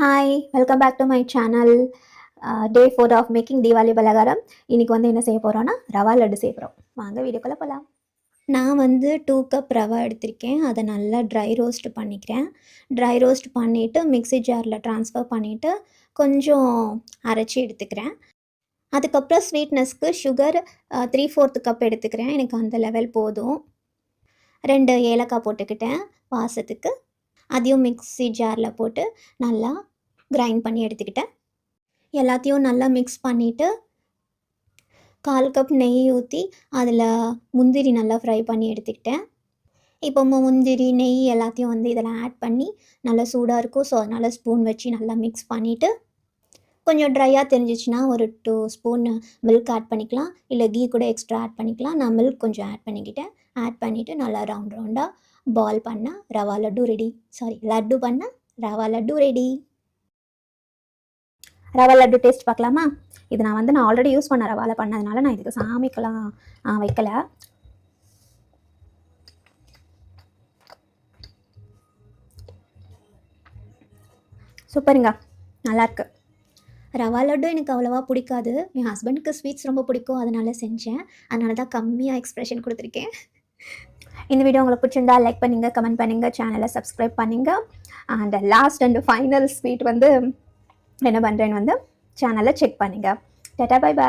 Hi welcome back to my channel day four of making Deepavali பலகாரம் இன்றைக்கி வந்து என்ன செய்ய போகிறோன்னா ரவா லட்டு செய்ய போகிறோம் வாங்க வீடியோக்குள்ளே போகலாம் நான் வந்து டூ கப் ரவா எடுத்திருக்கேன். அதை நல்லா ட்ரை ரோஸ்ட் பண்ணிக்கிறேன். ட்ரை ரோஸ்ட் பண்ணிவிட்டு மிக்ஸி ஜாரில் ட்ரான்ஸ்ஃபர் பண்ணிவிட்டு கொஞ்சம் அரைச்சி எடுத்துக்கிறேன். அதுக்கப்புறம் ஸ்வீட்னஸ்க்கு சுகர் த்ரீ ஃபோர்த்து கப் எடுத்துக்கிறேன். எனக்கு அந்த லெவல் போதும். ரெண்டு ஏலக்காய் போட்டுக்கிட்டேன் வாசத்துக்கு. அதையும் மிக்ஸி ஜாரில் போட்டு நல்லா கிரைண்ட் பண்ணி எடுத்துக்கிட்டேன். எல்லாத்தையும் நல்லா மிக்ஸ் பண்ணிவிட்டு கால் கப் நெய் ஊற்றி அதில் முந்திரி நல்லா ஃப்ரை பண்ணி எடுத்துக்கிட்டேன். இப்போ முந்திரி நெய் எல்லாத்தையும் வந்து இதில் ஆட் பண்ணி நல்லா சூடாக இருக்கும். ஸோ அதனால் ஸ்பூன் வச்சு நல்லா மிக்ஸ் பண்ணிவிட்டு கொஞ்சம் ட்ரையாக தெரிஞ்சிச்சுன்னா ஒரு டூ ஸ்பூன் மில்க் ஆட் பண்ணிக்கலாம். இல்லை கீ கூட எக்ஸ்ட்ரா ஆட் பண்ணிக்கலாம். நான் மில்க் கொஞ்சம் ஆட் பண்ணிக்கிட்டேன். ஆட் பண்ணிவிட்டு நல்லா ரவுண்ட் ரவுண்டாக பால் பண்ணால் ரவா லட்டு ரெடி சாரி லட்டு பண்ணால் ரவா லட்டு ரெடி ரவா லட்டு டேஸ்ட் பார்க்கலாமா? இது நான் வந்து நான் ஆல்ரெடி யூஸ் பண்ண ரவாவில் பண்ணதுனால நான் இதுக்கு சாமிக்கெல்லாம் வைக்கல. சூப்பருங்க. நல்லாயிருக்கு ரவா லட்டு எனக்கு அவ்வளோவா பிடிக்காது. என் ஹஸ்பண்டுக்கு ஸ்வீட்ஸ் ரொம்ப பிடிக்கும் அதனால செஞ்சேன். அதனால தான் கம்மியாக எக்ஸ்ப்ரெஷன் கொடுத்துருக்கேன். இந்த வீடியோ உங்களுக்கு பிடிச்சிருந்தா லைக் பண்ணுங்கள் கமெண்ட் பண்ணுங்க சேனலை சப்ஸ்கிரைப் பண்ணுங்கள் and last and final sweet வந்து என்ன பண்ணுறேன்னு வந்து சேனலை செக் பண்ணுங்கள் டாடா பை பாய்